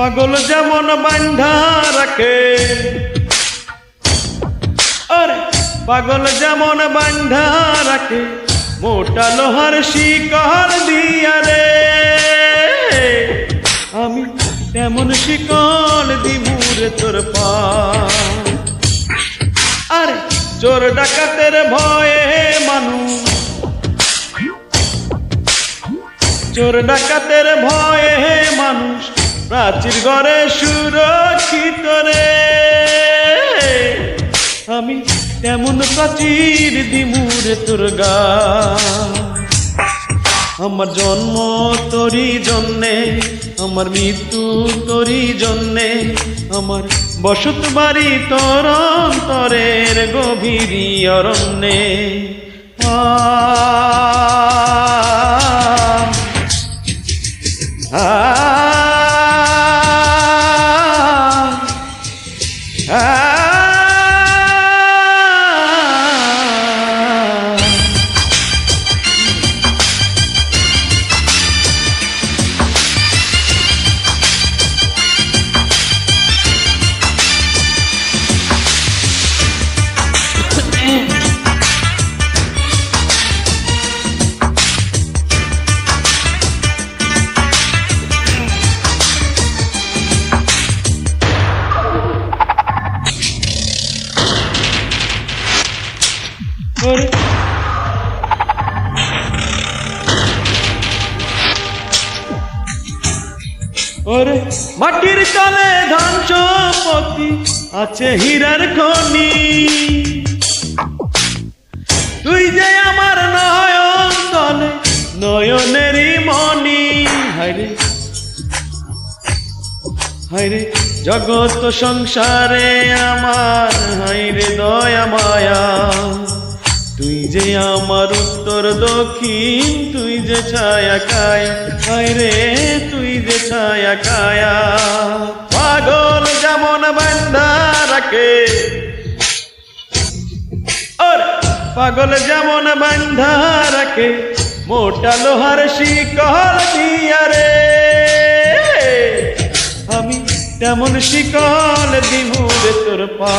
পাগল যেমন বান্ধা রাখে। আরে, পাগল যেমন বান্ধা রাখে, মোটা লোহার শিকল দিয়া রে। আমি তেমন শিকল দিমুরে তোর পা। আরে, চোর ডাকাতের ভয়ে মানুষ। চোর ডাকাতের ভয়ে মানুষ। প্রাচীর ঘরে সুরক্ষিত রে। আমি তেমন প্রাচীর দিমুরে তোর গা। আমার জন্ম তোরই জন্যে, আমার মৃত্যু তোরই জন্যে, আমার বসত বাড়ি তোর অন্তরের গভীর অরণ্যে। আ। ওরে, মাটির তলে ধান সম্পত্তি আছে হীরার খনি। তুই যে আমার নয়ন তলে, নয়নেরই মনি হাইরে হাইরে জগৎ সংসারে আমার হাইরে দয়া মায়া। তুই যে আমার উত্তর দক্ষিণ, তুই যে ছায়া কায়া হাইরে তুই যে ছায়া কায়া। পাগল যেমন বান্ধা রাখে। ওরে, পাগল যেমন বান্ধা রাখে, মোটা লোহার শিকল দিয়া রে। আমি তেমন শিকল দিমুরে তোর পা।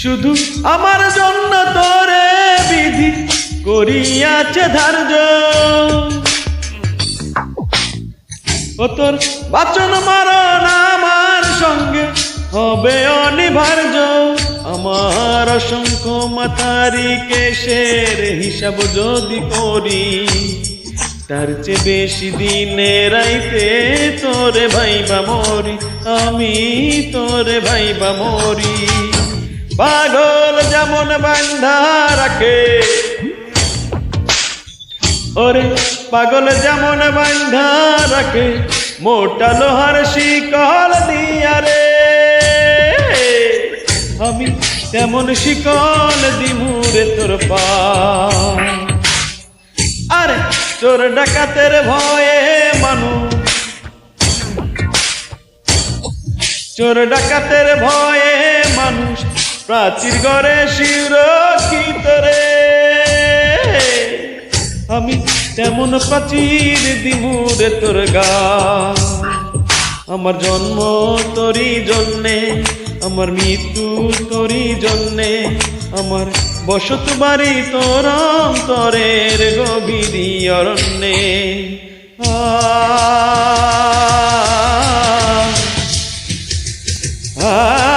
শুধু আমার জন্য তোরে বিধি করিয়াছে ধার্য। ও তোর বাচন মারণ আমার সঙ্গে হবে অনিবার্য। আমার অসংখ্য মাতারি কেশের হিসাব যদি করি, তার চেয়ে বেশি দিনে রাইতে তোরে ভাই বা মরি, আমি তোরে ভাই বা মরি। পাগল যেমন বান্ধা রাখে। ওরে পাগল যেমন বান্ধা রাখে, মোটা লোহার শিকল দিয়া রে। আমি তেমন শিকল দিমুরে তোর পা। আরে চোর ডাকাতের ভয়ে মানুষ চোর ডাকাতের ভয়ে মানুষ। প্রাচীর গড়ে সুরক্ষিত রে। আমি তেমন প্রাচীর দিমুরে তোর গা। আমার জন্ম তোরই জন্যে, আমার মৃত্যু তোরই জন্যে, আমার বসত বাড়ি তোর অন্তরের গভীর অরণ্যে। আ